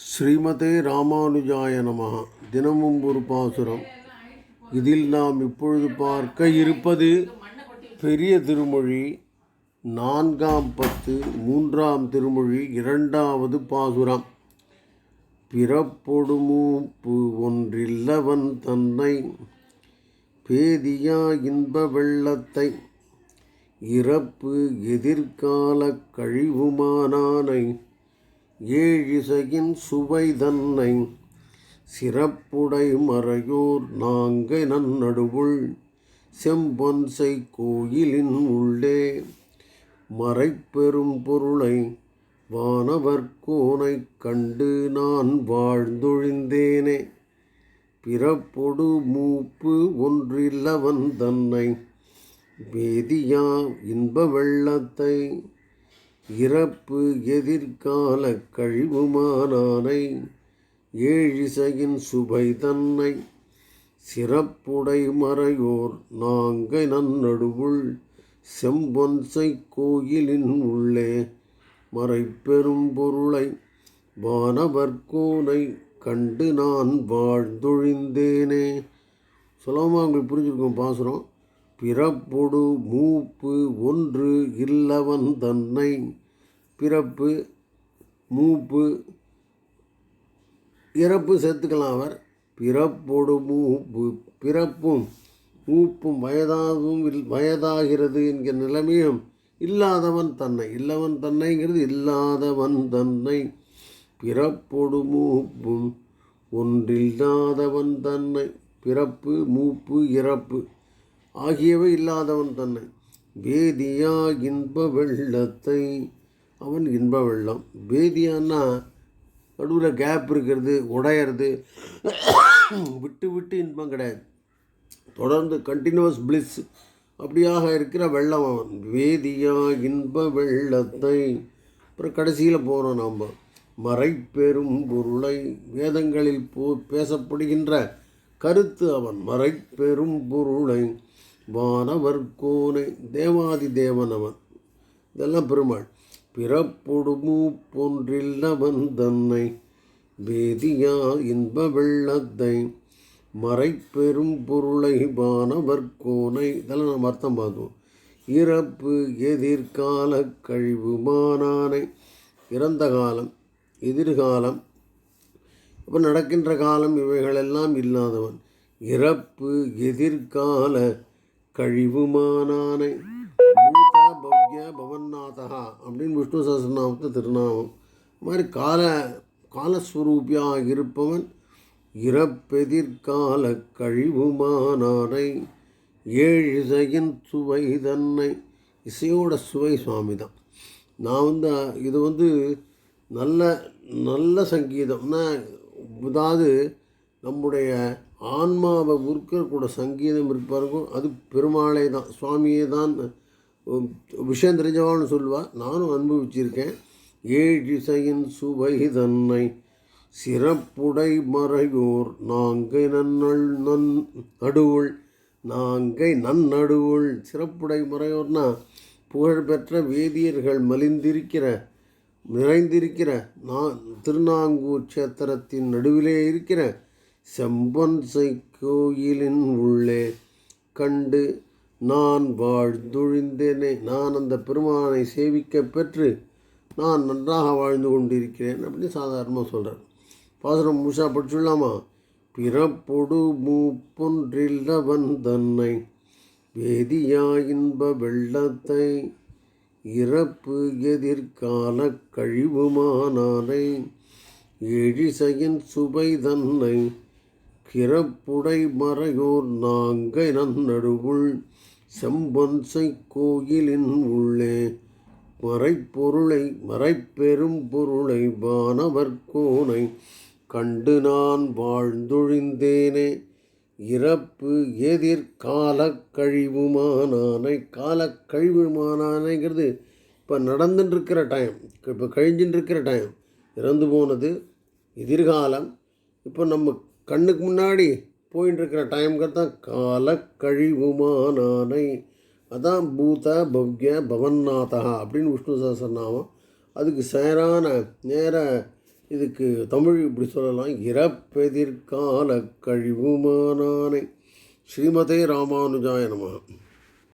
ஸ்ரீமதே ராமானுஜாய நமஹ. தினமும் ஒரு பாசுரம். இதில் நாம் இப்பொழுது பார்க்க இருப்பது பெரிய திருமொழி நான்காம் பத்து மூன்றாம் திருமொழி இரண்டாவது பாசுரம். பிறப்பொடு மூப்பு ஒன்றில்லவன் தன்னை பேதியா இன்ப வெள்ளத்தை இறப்பு எதிர்கால கழிவுமானானை. ஏழிசையின் சுவை தன்னை சிறப்புடை மறையோர் நாங்கை நன்னடுவுள் செம்பொன்சை கோயிலின் உள்ளே மறைப்பெரும் பொருளை வானவர்கோனை கண்டு நான் வாழ்ந்தொழிந்தேனே. பிறப்பொடு மூப்பு ஒன்றில்லவன் தன்னை வேதியா இன்ப வெள்ளத்தை இறப்பு எதிர்கால கழிவுமானானை ஏழிசையின் சுபை தன்னை சிறப்புடை மறையோர் நாங்கை நன்னடுவுள் செம்பொன்சை கோயிலின் உள்ளே மறைப்பெரும் பொருளை வானவர்கோனை கண்டு நான் வாழ்ந்தொழிந்தேனே. சுலபமாக உங்களுக்கு புரிஞ்சிருக்கும் பாசுரம். பிறப்பொடு மூப்பு ஒன்று இல்லவன் தன்னை. பிறப்பு மூப்பு. இறப்பு சேர்த்துக்கலாம் அவர். பிறப்பொடு மூப்பு பிறப்பும் மூப்பும் வயதாகவும் இல் வயதாகிறது என்கிற நிலைமையும் இல்லாதவன் தன்னை. இல்லவன் தன்னைங்கிறது இல்லாதவன் தன்னை. பிறப்பொடு மூப்பும் ஒன்றில்லாதவன் தன்னை. பிறப்பு மூப்பு இறப்பு. ஆகியவை இல்லாதவன் தன்னை. வேதியா இன்ப வெள்ளத்தை. அவன் இன்ப வெள்ளம். வேதியான்னா நடுவில் கேப் இருக்கிறது உடையிறது. விட்டு விட்டு இன்பம் கிடையாது. தொடர்ந்து கண்டினியூஸ் பிளிஸ் அப்படியாக இருக்கிற வெள்ளம் அவன். வேதியா இன்ப வெள்ளத்தை. அப்புறம் கடைசியில் போகிறோம் நாம். மறைப்பெரும் பொருளை. வேதங்களில் போ பேசப்படுகின்ற கருத்து அவன். மறைப்பெரும் பொருளை. வானவர் கூனை தேவாதி தேவனவன். இதெல்லாம் பெருமாள். பிறப்பொடுமு போன்றில்லவன் தன்னை வேதியா இன்ப வெள்ளத்தை மறைப்பெரும் பொருளை வானவர் கோனை. இதெல்லாம் நம்ம அர்த்தம் பார்த்தோம் இறப்பு எதிர்கால கழிவுமானானை இறந்த காலம் எதிர்காலம் இப்போ நடக்கின்ற காலம் இவைகளெல்லாம் இல்லாதவன். இறப்பு எதிர்கால கழிவுமானானை. பூத பவ்ய பவன்னாதகா அப்படின்னு விஷ்ணு சஹசிரநாமத்து திருநாமம். இது மாதிரி கால காலஸ்வரூபியாக இருப்பவன் இறப்பெதிர்கால கழிவுமானானை ஏழு இசையின் சுவை தன்னை. இசையோட சுவை சுவாமி தான் நான் வந்து இது வந்து நல்ல நல்ல சங்கீதம்னா அதாவது நம்முடைய ஆன்மாவை உருக்கக்கூட சங்கீதம் இருப்பாருக்கும் அது பெருமாளே தான் சுவாமியே தான். விஷயம் தெரிஞ்சவான்னு சொல்லுவா. நானும் அனுபவிச்சிருக்கேன். ஏழு இசையின் சுவை தன்னை சிறப்புடை மறையோர் நாங்கை நன்னள் நன் நடுவுள் நாங்கை நன்னடுவுள். சிறப்புடை மறையோர்னா புகழ்பெற்ற வேதியர்கள் மலிந்திருக்கிற நிறைந்திருக்கிற நான் திருநாங்கூர் கஷேத்திரத்தின் நடுவிலே இருக்கிற செம்பொன்சை கோயிலின் உள்ளே கண்டு நான் வாழ்ந்துழிந்தேனே நான் அந்த பெருமானை சேவிக்க பெற்று நான் நன்றாக வாழ்ந்து கொண்டிருக்கிறேன் அப்படின்னு சாதாரணமாக சொல்கிறார் பாசுரம் முழுசா படிச்சுடலாமா? பிறப்பொடு மூப்பொன்றில்லவன் தன்னை வேதியா இன்ப வெள்ளத்தை இறப்பு எதிர்கால கழிவுமானானை எழிசையின் சுவை தன்னை கிரப்புடை மறையோர் நாங்கை நன்னடுவுள் செம்பொன்சை கோயிலின் உள்ளே மறைப்பொருளை மறைப்பெரும் பொருளை வானவர் கோனை கண்டு நான் வாழ்ந்தொழிந்தேனே. இறப்பு எதிர் காலக்கழிவுமானானை காலக்கழிவுமானானைங்கிறது இப்போ நடந்துட்டுருக்கிற டைம் இப்போ கழிஞ்சுட்டுருக்கிற டைம் இறந்து போனது எதிர்காலம். இப்போ நம்ம கண்ணுக்கு முன்னாடி போயின்னு இருக்கிற டைம்ங்கிறது தான் கால கழிவுமானானை அதான் பூத பவ்ய பவன்னாதா அப்படின்னு விஷ்ணு சஹஸ்ரநாமம் அதுக்கு சேரான நேர இதுக்கு தமிழ் இப்படி சொல்லலாம். இறப்பெதிர்கால கழிவுமானானை ஸ்ரீமதே ராமானுஜாய நமகா